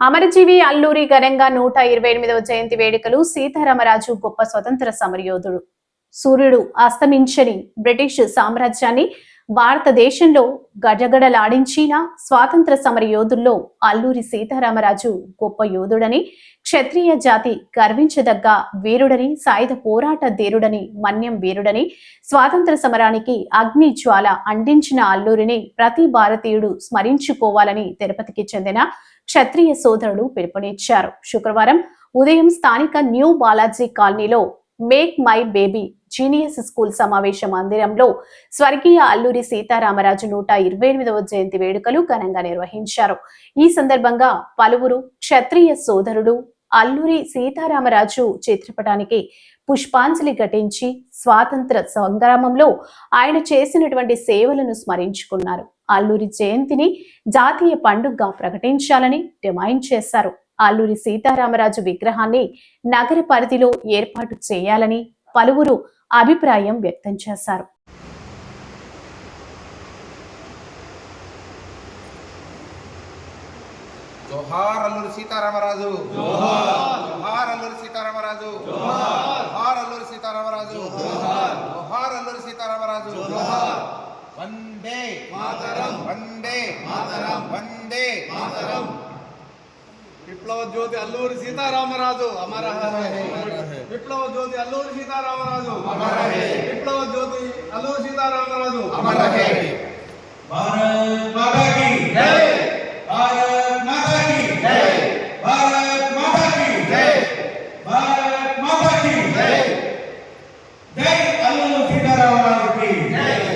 అమరజీవి అల్లూరి ఘనంగా నూట ఇరవై ఎనిమిదవ జయంతి వేడుకలు సీతారామరాజు గొప్ప స్వతంత్ర సమరయోధుడు. సూర్యుడు అస్తమించని బ్రిటిష్ సామ్రాజ్యాన్ని భారతదేశంలో గజగడలాడించిన స్వాతంత్ర సమర యోధుల్లో అల్లూరి సీతారామరాజు గొప్ప యోధుడని క్షత్రియ జాతి గర్వించదగ్గ వీరుడని సాయుధ పోరాట ధీరుడని మన్యం వీరుడని స్వాతంత్ర సమరానికి అగ్ని జ్వాల అందించిన అల్లూరిని ప్రతి భారతీయుడు స్మరించుకోవాలని తిరుపతికి చెందిన క్షత్రియ సోదరుడు పిలుపునిచ్చారు. శుక్రవారం ఉదయం స్థానిక న్యూ బాలాజీ కాలనీలో make my baby genius school సమావేశ మందిరంలో స్వర్గీయ అల్లూరి సీతారామరాజు నూట ఇరవై ఎనిమిదవ జయంతి వేడుకలు ఘనంగా నిర్వహించారు. ఈ సందర్భంగా పలువురు క్షత్రియ సోదరుడు అల్లూరి సీతారామరాజు చిత్రపటానికి పుష్పాంజలి ఘటించి స్వాతంత్ర సంగ్రామంలో ఆయన చేసినటువంటి సేవలను స్మరించుకున్నారు. అల్లూరి జయంతిని జాతీయ పండుగగా ప్రకటించాలని డిమాండ్ చేశారు. అల్లూరి సీతారామరాజు విగ్రహాన్ని నగర పరిధిలో ఏర్పాటు చేయాలని పలువురు అభిప్రాయం వ్యక్తం చేశారు. జోహార్ అల్లూరి సీతారామరాజు. జోహార్ అల్లూరి సీతారామరాజు. జోహార్ అల్లూరి సీతారామరాజు. జోహార్ అల్లూరి సీతారామరాజు. వందే మాతరం. వందే మాతరం. వందే మాతరం. విప్లవ జ్యోతి అల్లూరి సీతారామరాజు అమర విప్లవ జ్యోతి అల్లూరి సీతారామరాజు విప్లవ జ్యోతి అల్లూరి సీతారామరాజు భారత్ మాతా కీ జై భారత్ మాతా కీ జై భారత్ మాతా కీ జై భారత్ మాతా కీ జై జై అల్లూరి సీతారామరాజు కీ జై